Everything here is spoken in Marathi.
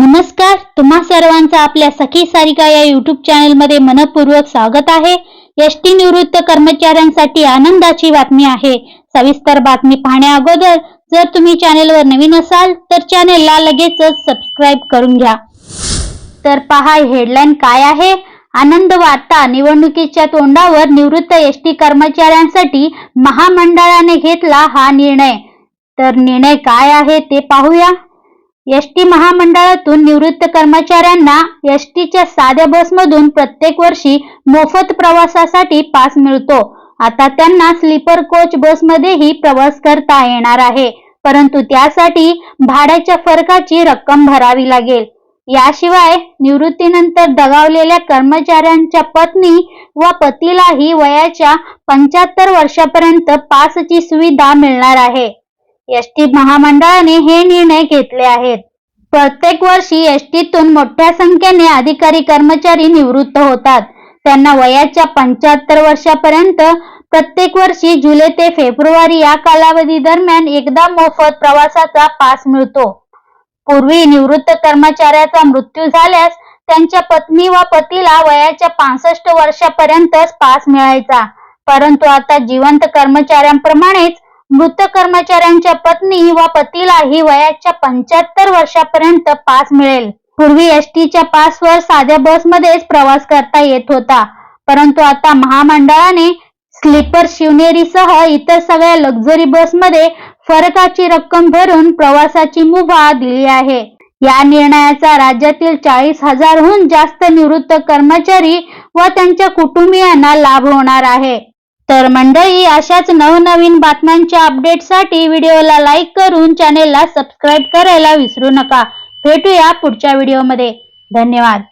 नमस्कार तुम्हा सर्वांचं आपल्या सखी सारिका या युट्यूब चॅनेलमध्ये मनपूर्वक स्वागत आहे. एस टी निवृत्त कर्मचाऱ्यांसाठी आनंदाची बातमी आहे. सविस्तर बातमी पाहण्या अगोदर जर तुम्ही चॅनेलवर नवीन असाल तर चॅनेलला लगेचच सबस्क्राईब करून घ्या. तर पहा हेडलाईन काय आहे? आनंद वार्ता निवडणुकीच्या तोंडावर निवृत्त एस टी कर्मचाऱ्यांसाठी महामंडळाने घेतला हा निर्णय. तर निर्णय काय आहे ते पाहूया. एस टी महामंडळातून निवृत्त कर्मचाऱ्यांना एस टीच्या साध्या बसमधून प्रत्येक वर्षी मोफत प्रवासासाठी पास मिळतो. आता त्यांना स्लीपर कोच बसमध्येही प्रवास करता येणार आहे. परंतु त्यासाठी भाड्याच्या फरकाची रक्कम भरावी लागेल. याशिवाय निवृत्तीनंतर दगावलेल्या कर्मचाऱ्यांच्या पत्नी व पतीलाही वयाच्या पंच्याहत्तर वर्षापर्यंत पासची सुविधा मिळणार आहे. एस टी महामंडळाने हे निर्णय घेतले आहेत. प्रत्येक वर्षी एस टीतून मोठ्या संख्येने अधिकारी कर्मचारी निवृत्त होतात. त्यांना वयाच्या पंच्याहत्तर वर्षापर्यंत प्रत्येक वर्षी जुलै ते फेब्रुवारी या कालावधी दरम्यान एकदा मोफत प्रवासाचा पास मिळतो. पूर्वी निवृत्त कर्मचाऱ्याचा मृत्यू झाल्यास त्यांच्या पत्नी व पतीला वयाच्या पासष्ट वर्षापर्यंतच पास मिळायचा. परंतु आता जिवंत कर्मचाऱ्यांप्रमाणेच मृत कर्मचाऱ्यांच्या पत्नी व पतीलाही वयाच्या पंच्याहत्तर वर्षापर्यंत पास मिळेल. पूर्वी एस टीच्या पासवर साध्या बसमध्येच प्रवास करता येत होता. परंतु आता महामंडळाने स्लीपर शिवनेरीसह इतर सगळ्या लक्झरी बसमध्ये फरकाची रक्कम भरून प्रवासाची मुभा दिली आहे. या निर्णयाचा राज्यातील चाळीस हजारहून जास्त निवृत्त कर्मचारी व त्यांच्या कुटुंबियांना लाभ होणार आहे. तर मंडळी अशाच नवनवीन बातम्यांच्या अपडेटसाठी व्हिडिओला लाईक करून चॅनेलला सबस्क्राईब करायला विसरू नका. भेटूया पुढच्या व्हिडिओमध्ये धन्यवाद.